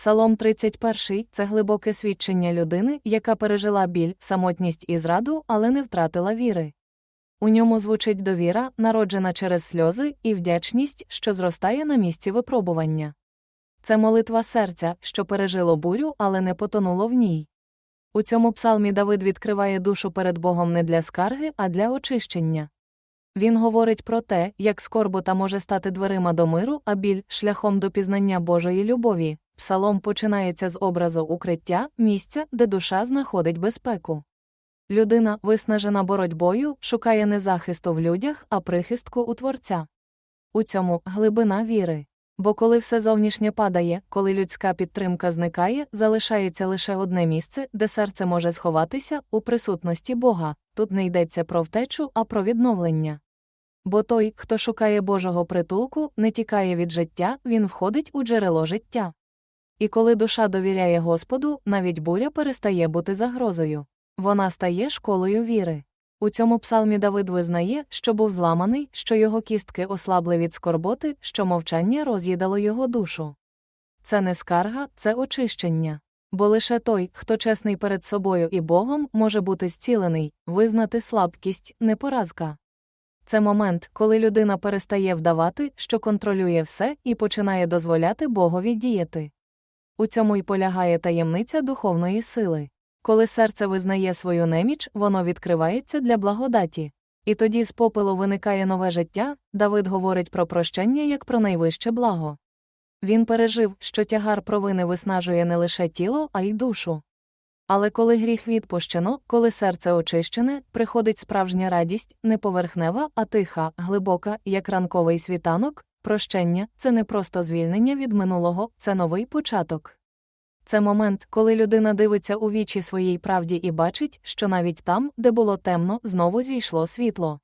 Псалом 31 це глибоке свідчення людини, яка пережила біль, самотність і зраду, але не втратила віри. У ньому звучить довіра, народжена через сльози, і вдячність, що зростає на місці випробування. Це молитва серця, що пережило бурю, але не потонуло в ній. У цьому псалмі Давид відкриває душу перед Богом не для скарги, а для очищення. Він говорить про те, як скорбота може стати дверима до миру, а біль шляхом до пізнання Божої любові. Псалом починається з образу укриття, місця, де душа знаходить безпеку. Людина, виснажена боротьбою, шукає не захисту в людях, а прихистку у Творця. У цьому глибина віри. Бо коли все зовнішнє падає, коли людська підтримка зникає, залишається лише одне місце, де серце може сховатися у присутності Бога. Тут не йдеться про втечу, а про відновлення. Бо той, хто шукає Божого притулку, не тікає від життя, він входить у джерело життя. І коли душа довіряє Господу, навіть буря перестає бути загрозою. Вона стає школою віри. У цьому псалмі Давид визнає, що був зламаний, що його кістки ослабли від скорботи, що мовчання роз'їдало його душу. Це не скарга, це очищення. Бо лише той, хто чесний перед собою і Богом, може бути зцілений, визнати слабкість, не поразка. Це момент, коли людина перестає вдавати, що контролює все, і починає дозволяти Богові діяти. У цьому й полягає таємниця духовної сили. Коли серце визнає свою неміч, воно відкривається для благодаті. І тоді з попелу виникає нове життя, Давид говорить про прощення як про найвище благо. Він пережив, що тягар провини виснажує не лише тіло, а й душу. Але коли гріх відпущено, коли серце очищене, приходить справжня радість, не поверхнева, а тиха, глибока, як ранковий світанок, прощення це не просто звільнення від минулого, це новий початок. Це момент, коли людина дивиться у вічі своїй правді і бачить, що навіть там, де було темно, знову зійшло світло.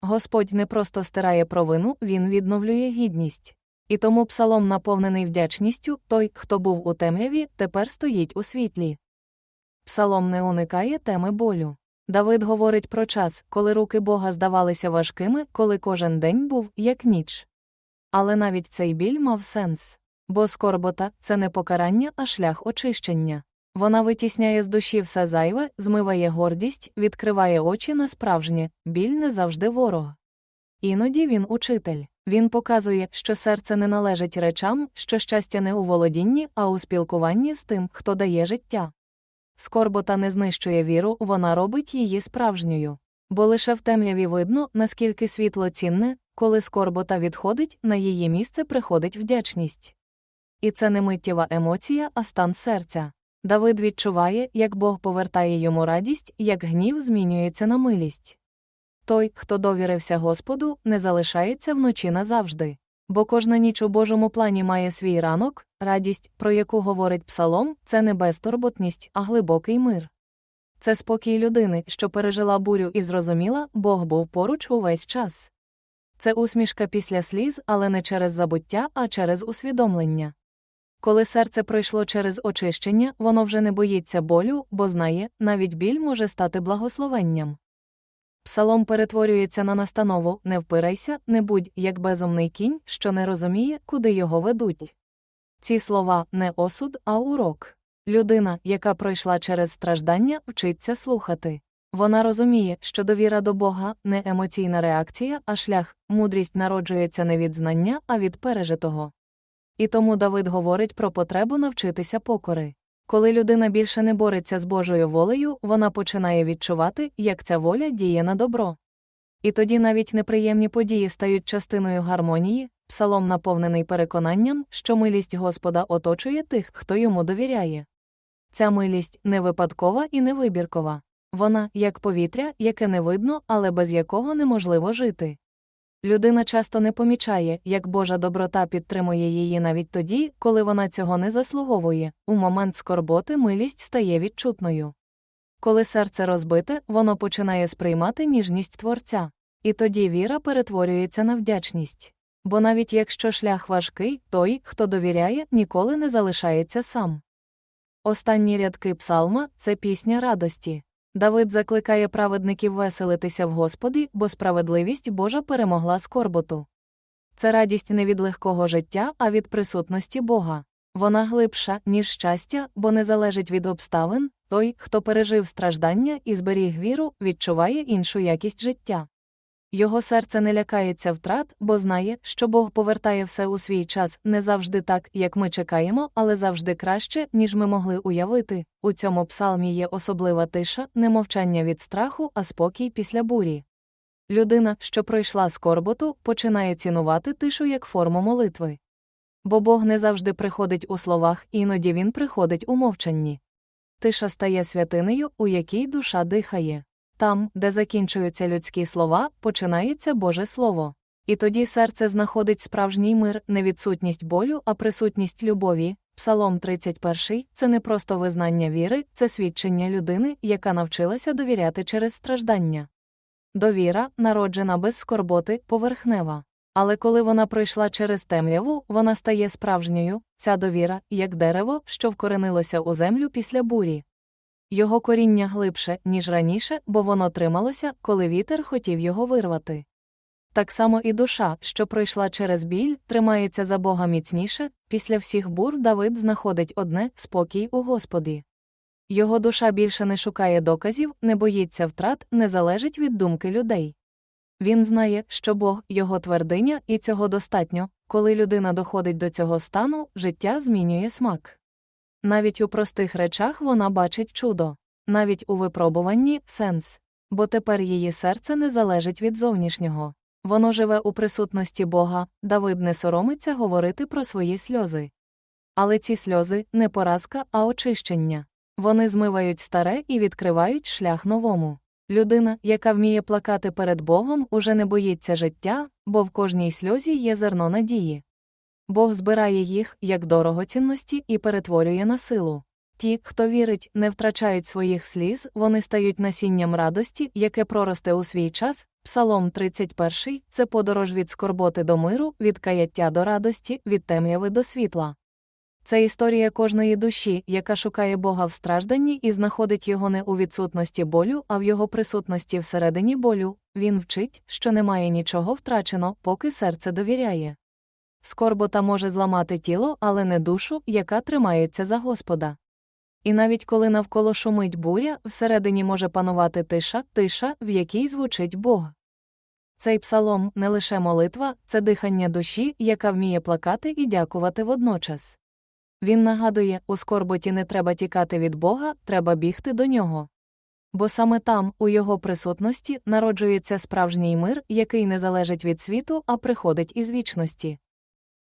Господь не просто стирає провину, він відновлює гідність. І тому псалом, наповнений вдячністю, той, хто був у темряві, тепер стоїть у світлі. Псалом не уникає теми болю. Давид говорить про час, коли руки Бога здавалися важкими, коли кожен день був як ніч. Але навіть цей біль мав сенс. Бо скорбота це не покарання, а шлях очищення. Вона витісняє з душі все зайве, змиває гордість, відкриває очі на справжнє, біль не завжди ворог. Іноді він учитель. Він показує, що серце не належить речам, що щастя не у володінні, а у спілкуванні з тим, хто дає життя. Скорбота не знищує віру, вона робить її справжньою. Бо лише в темряві видно, наскільки світло цінне, коли скорбота відходить, на її місце приходить вдячність. І це не миттєва емоція, а стан серця. Давид відчуває, як Бог повертає йому радість, як гнів змінюється на милість. Той, хто довірився Господу, не залишається вночі назавжди. Бо кожна ніч у Божому плані має свій ранок, радість, про яку говорить псалом, це не безтурботність, а глибокий мир. Це спокій людини, що пережила бурю і зрозуміла, Бог був поруч увесь час. Це усмішка після сліз, але не через забуття, а через усвідомлення. Коли серце пройшло через очищення, воно вже не боїться болю, бо знає, навіть біль може стати благословенням. Псалом перетворюється на настанову не впирайся, не будь як безумний кінь, що не розуміє, куди його ведуть. Ці слова не осуд, а урок. Людина, яка пройшла через страждання, вчиться слухати. Вона розуміє, що довіра до Бога не емоційна реакція, а шлях, мудрість народжується не від знання, а від пережитого. І тому Давид говорить про потребу навчитися покори. Коли людина більше не бореться з Божою волею, вона починає відчувати, як ця воля діє на добро. І тоді навіть неприємні події стають частиною гармонії, псалом наповнений переконанням, що милість Господа оточує тих, хто йому довіряє. Ця милість не випадкова і не вибіркова. Вона, як повітря, яке не видно, але без якого неможливо жити. Людина часто не помічає, як Божа доброта підтримує її навіть тоді, коли вона цього не заслуговує, у момент скорботи милість стає відчутною. Коли серце розбите, воно починає сприймати ніжність Творця, і тоді віра перетворюється на вдячність. Бо навіть якщо шлях важкий, той, хто довіряє, ніколи не залишається сам. Останні рядки псалма це пісня радості. Давид закликає праведників веселитися в Господі, бо справедливість Божа перемогла скорботу. Це радість не від легкого життя, а від присутності Бога. Вона глибша, ніж щастя, бо не залежить від обставин, той, хто пережив страждання і зберіг віру, відчуває іншу якість життя. Його серце не лякається втрат, бо знає, що Бог повертає все у свій час не завжди так, як ми чекаємо, але завжди краще, ніж ми могли уявити. У цьому псалмі є особлива тиша, не мовчання від страху, а спокій після бурі. Людина, що пройшла скорботу, починає цінувати тишу як форму молитви. Бо Бог не завжди приходить у словах, іноді він приходить у мовчанні. Тиша стає святинею, у якій душа дихає. Там, де закінчуються людські слова, починається Боже Слово. І тоді серце знаходить справжній мир, не відсутність болю, а присутність любові. Псалом 31 це не просто визнання віри, це свідчення людини, яка навчилася довіряти через страждання. Довіра, народжена без скорботи, поверхнева. Але коли вона пройшла через темряву, вона стає справжньою, ця довіра, як дерево, що вкоренилося у землю після бурі. Його коріння глибше, ніж раніше, бо воно трималося, коли вітер хотів його вирвати. Так само і душа, що пройшла через біль, тримається за Бога міцніше, після всіх бур Давид знаходить одне спокій у Господі. Його душа більше не шукає доказів, не боїться втрат, не залежить від думки людей. Він знає, що Бог його твердиня, і цього достатньо, коли людина доходить до цього стану, життя змінює смак. Навіть у простих речах вона бачить чудо, навіть у випробуванні сенс, бо тепер її серце не залежить від зовнішнього. Воно живе у присутності Бога, Давид не соромиться говорити про свої сльози. Але ці сльози не поразка, а очищення. Вони змивають старе і відкривають шлях новому. Людина, яка вміє плакати перед Богом, уже не боїться життя, бо в кожній сльозі є зерно надії. Бог збирає їх, як дорогоцінності, і перетворює на силу. Ті, хто вірить, не втрачають своїх сліз, вони стають насінням радості, яке проросте у свій час. Псалом 31 це подорож від скорботи до миру, від каяття до радості, від темряви до світла. Це історія кожної душі, яка шукає Бога в стражданні і знаходить його не у відсутності болю, а в його присутності всередині болю. Він вчить, що немає нічого втрачено, поки серце довіряє. Скорбота може зламати тіло, але не душу, яка тримається за Господа. І навіть коли навколо шумить буря, всередині може панувати тиша, тиша, в якій звучить Бог. Цей псалом не лише молитва, це дихання душі, яка вміє плакати і дякувати водночас. Він нагадує, у скорботі не треба тікати від Бога, треба бігти до нього. Бо саме там, у його присутності, народжується справжній мир, який не залежить від світу, а приходить із вічності.